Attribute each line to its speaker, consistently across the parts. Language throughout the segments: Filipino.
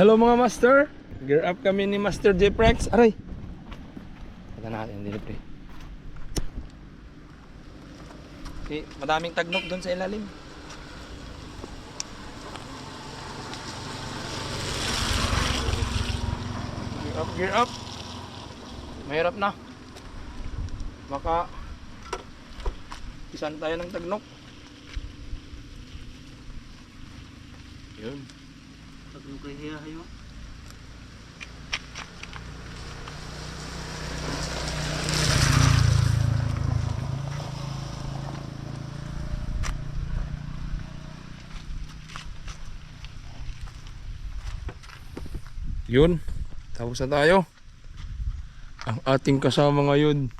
Speaker 1: Hello mga master. Gear up kami ni Master J-Prex. Aray. Ito natin dito pre. Si, madaming tagnok doon sa ilalim. Gear up, gear up. Mahirap na. Baka isan tayo ng tagnok. Yun.
Speaker 2: Pag ano kay hiya hayo.
Speaker 1: Yun. Tapos na tayo. Ang ating kasama ngayon,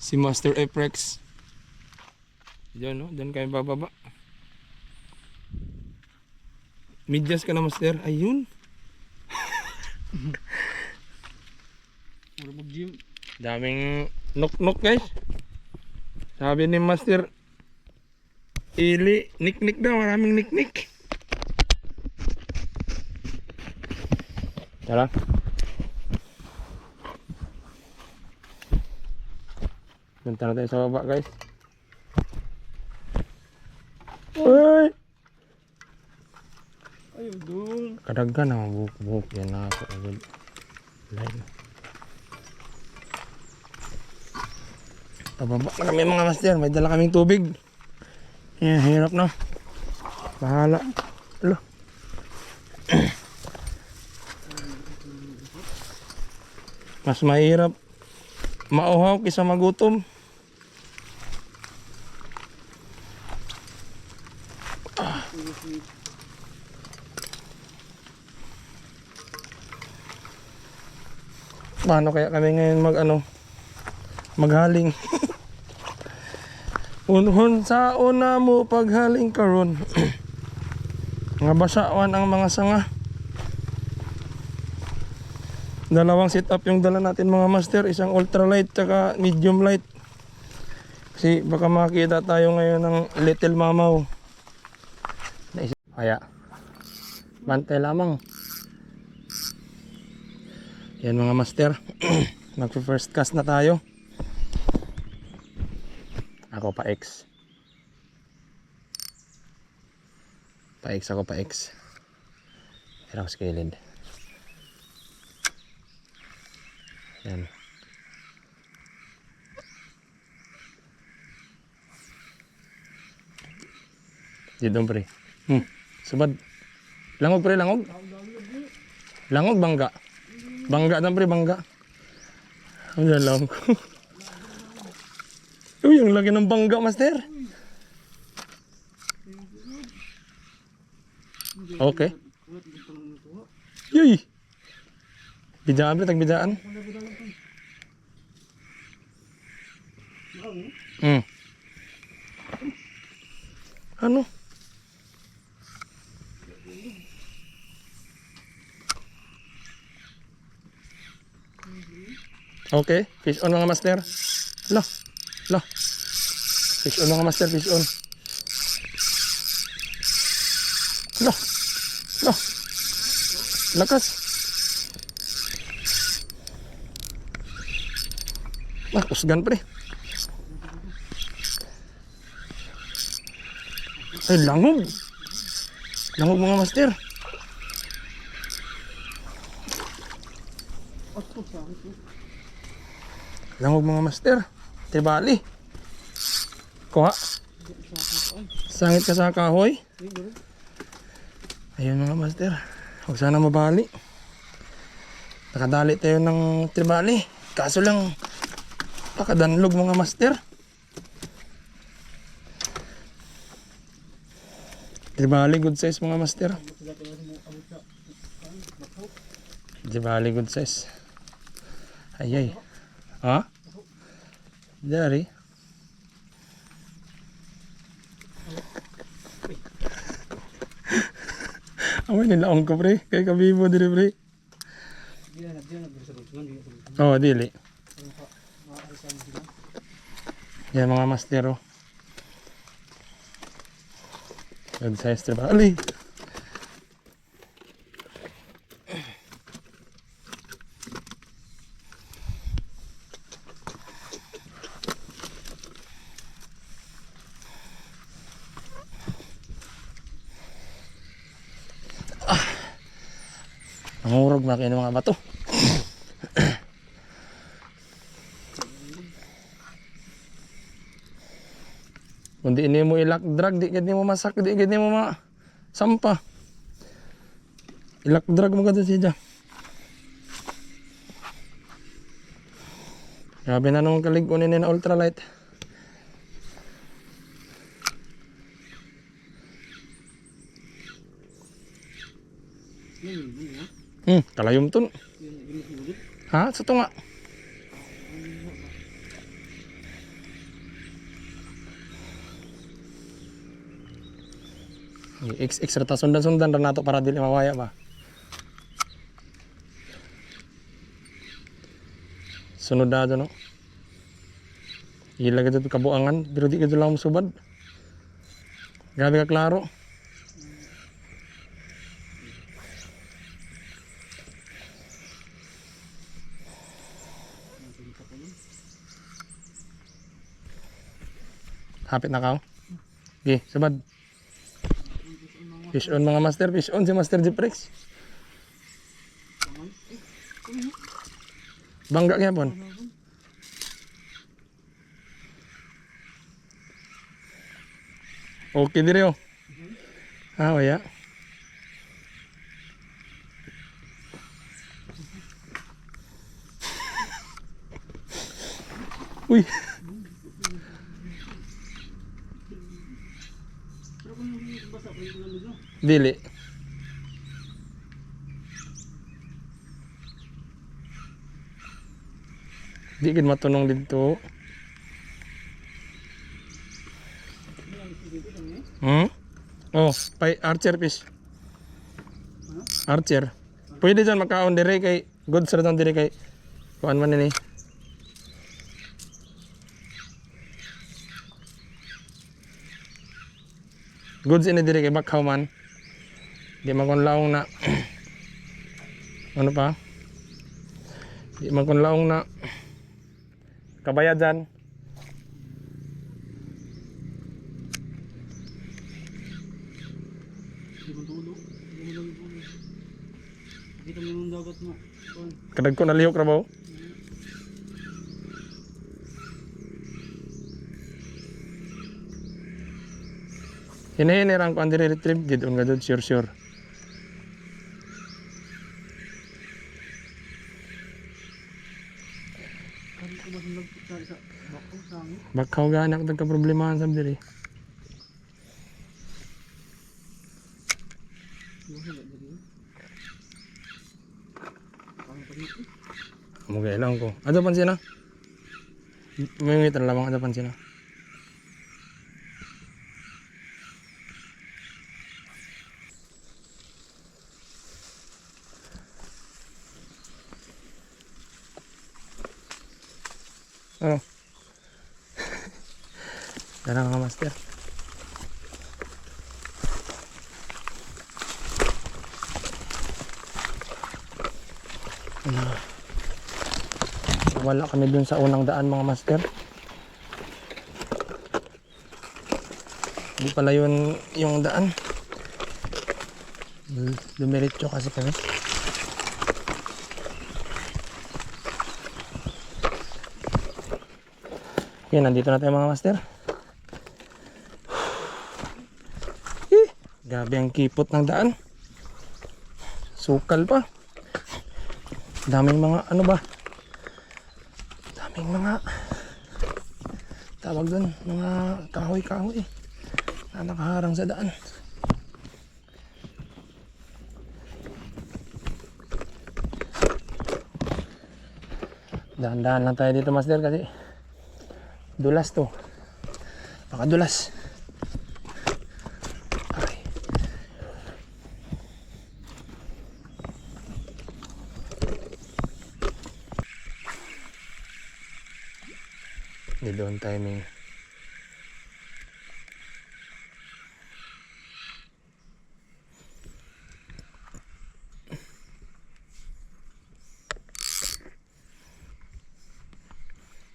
Speaker 1: si Master Eprex. Diyan, no? Diyan kayo bababa. Midyas ka na, Master. Ayun.
Speaker 2: Mura mag gym.
Speaker 1: Daming nok-nok, guys. Sabi ni Master Ili, nik-nik daw. Maraming nik-nik. Tara. Punta na tayo sa baba, guys. Uy!
Speaker 2: Ayo dong.
Speaker 1: Kadaghan ang buhok-buhok yan na ako. agad. Line. Pababa na kami mga master. May dala kaming tubig. Yan, hirap na. Bahala. Alo. Mas mahirap mauhaw kaysa magutom. Paano kaya kami ngayon mag ano maghaling? Unhon sa una mo paghaling karon. nga basawan ang mga sanga. Dalawang setup yung dala natin mga master, isang ultralight tsaka medium light. Kasi baka makita tayo ngayon ng little mamaw. Kaya bantay lamang. Yan mga master. Magpo first cast na tayo. Ako pa X. Pa X ako pa X. Pero ako kilid. Yan. Dito pre. Hmm. Subad. Langog pre, langog. Langog bangga. Bangga na pre, bangga. Ang lang ko. Uy, ang laki ng bangga, master. Okay. Yuy. Bidaan pre, tagbidaan. Hmm. Ano? Okay, fish on mga master. Lo, lo. Fish on mga master, fish on. Lo, lo. Lakas. Ah, usgan pre. Ay, langog. Langog mga master. Langog mga master. Tribali. Kuha. Sangit ka sa kahoy. Ayun mga master. Huwag sana mabali. Nakadali tayo ng tribali. Kaso lang, pakadanlog mga master. Tribali good size mga master. Tribali good size. Ayay. Ha? Dari. Amoy nilaong ko pre. Kay kabibo diri pre. Oh, dili. Yan mga master oh. Good size tribali. Nangurog na kayo ng mga bato. Kung di mo ilak drag, di gid mo masak, di gid mo ma sampa. Ilak drag mo kadto siya. Grabe na nung kalig kunin na ultralight.
Speaker 2: Yun, ha?
Speaker 1: Hmm, kalayom
Speaker 2: yun.
Speaker 1: Ha? Sa. X X rata sundan-sundan ra nato para dili mawaya ba. Sunod na no. Ila gito kabuangan pero di gito lang musubad. Grabe ka klaro. Hapit na ka. oh. Okay, sabad. Fish on mga master, fish on si Master Jeprex. Bangga kaya pon. Okay dire oh. Ah, waya. Uy,
Speaker 2: Pero kung hindi basa, pwede ko lang no?
Speaker 1: Dili. Di gid matunong dito. Hmm? Oh, pay archer fish. Archer. Pwede dyan makaon dire kay good sa dire kay kuan man ni. Goods ini dire kay bakhaw man. Di man kon laong na ano pa? Di man kon laong na kabayadan.
Speaker 2: Hindi mo tulog. Hindi mo lang yung Kita mo yung dagat mo. Kuan.
Speaker 1: Kadag ko ang retrieve gid un gadud sure sure. Bakaw ganak tagka problemahan sa dire.
Speaker 2: Yung wala dali. Ang panito.
Speaker 1: Amo gay lang ko. Ato pansin na. May ngit lamang ato pansin na. Oh. Darang ka master. Ano? Wala kami dun sa unang daan mga master. Hindi pala yun yung daan. Dumiretso kasi kami. Okay, nandito na tayo mga master. Eh, grabe ang kipot ng daan. Sukal pa. Daming mga ano ba? Daming mga tawag doon, mga kahoy-kahoy na nakaharang sa daan. Dahan-dahan lang tayo dito, Master, kasi dulas to. Baka dulas. Aray. Hindi doon timing.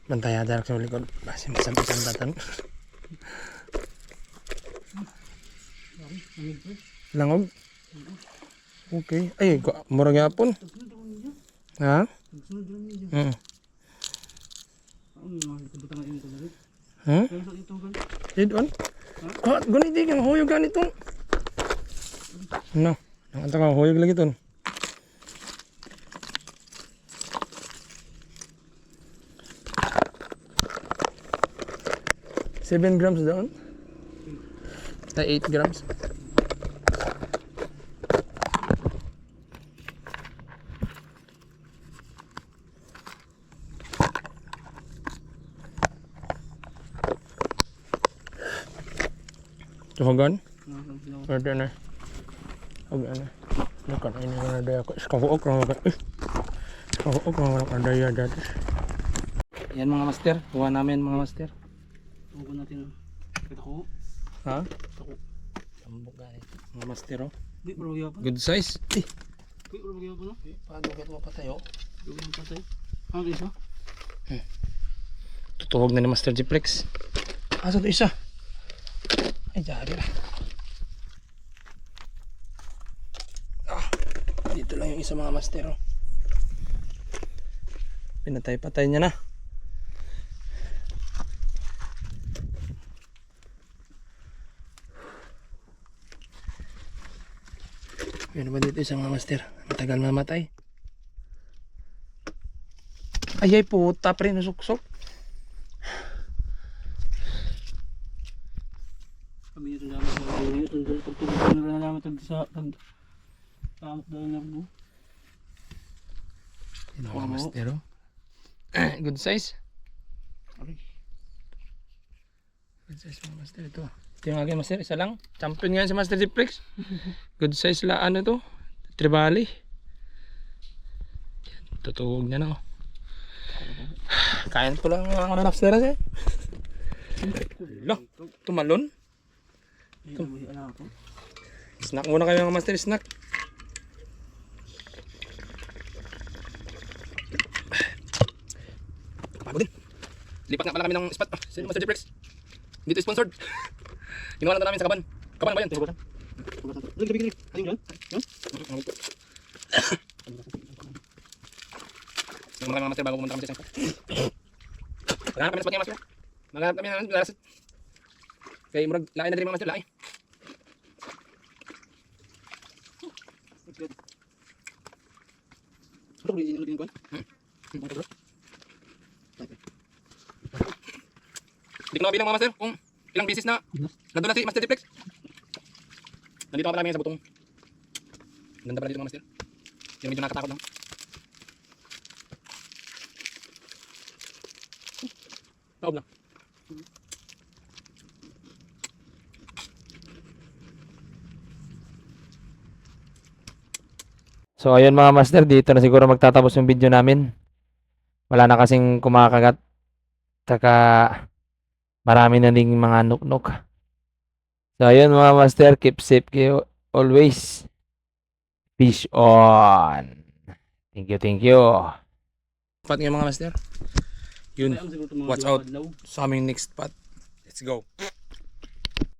Speaker 1: Bantaya darak sa likod. Masih masabi sa tatan.
Speaker 2: Langit pre.
Speaker 1: Langog. Okay. Ay, ga- murag yapon.
Speaker 2: Tagsunod ako niya.
Speaker 1: Ha?
Speaker 2: Tagsunod lang niya.
Speaker 1: Hmm.
Speaker 2: Gan.
Speaker 1: Did on? Ah, ganit di kang huyog ganito. No. Ang anta ka huyog lagi ton. Seven grams doon? Ta 8 grams. Tuhogan?
Speaker 2: Nakakang sila ko.
Speaker 1: Pwede na. Huwag na. Nakan ini na daya ko. Skahuok lang ako. Eh. Skahuok lang ako ang daya dati. Yan mga master. Kuha namin mga master.
Speaker 2: Tugon natin. Kita ko.
Speaker 1: Ha?
Speaker 2: Tako.
Speaker 1: Tambok guys. Mga master oh.
Speaker 2: Di, bro, magyapon.
Speaker 1: Good size. Eh.
Speaker 2: Di, bro, magyapon, no?
Speaker 1: Padugat mo pa tayo.
Speaker 2: Di, bro, patay. Ano isa?
Speaker 1: Tutuhog na ni Master Gplex. Asa to isa? Jari lang. Ah, dito lang yung isa mga master. Oh. Pinatay-patay niya na. Yun naman dito isa mga master. Matagal mamatay. Ay, ay puta pre, nasuksok.
Speaker 2: Kami ito sa mga ito. Lang namin tag sa... Tag... Tamok dahil na po.
Speaker 1: Mga oh. Good size. Good size mga master ito. Ito yung aking master, isa lang. Champion nga yan si Master Diplex. Good size la ano to. Tribali. Tutuwag niya na oh. Kain lang ang ano master eh. Lo, tumalon.
Speaker 2: Ito.
Speaker 1: Snack muna kayo mga master, snack. Pagod din. Lipat nga pala kami ng spot. Ah, sino Master Diplex? Dito sponsored. Ginawa lang namin sa kaban. Kaban ba yan?
Speaker 2: Tugon. Tugon. Gabi, gabi. Ayun dyan. Yan.
Speaker 1: Yung mga master bago pumunta kami sa isang spot. Maghanap kami ng spot niya master. Maghanap kami ng laras. Kay murag lain na din mga master, lain.
Speaker 2: Ito, hindi hindi ko.
Speaker 1: Hindi ko na bilang mga master kung ilang bisis na nandun na si Master Diplex. Nandito nga pala kami sa butong. Ganda pala dito mga master. Yung medyo nakatakot lang. Taob lang.
Speaker 3: So ayun mga master, dito na siguro magtatapos yung video namin. Wala na kasing kumakagat. Saka marami na ding mga nuknuk. So ayun mga master, keep safe kayo always. Fish on. Thank you, thank you.
Speaker 1: Spot nga mga master. Yun. Watch out. Sa aming next spot. Let's go.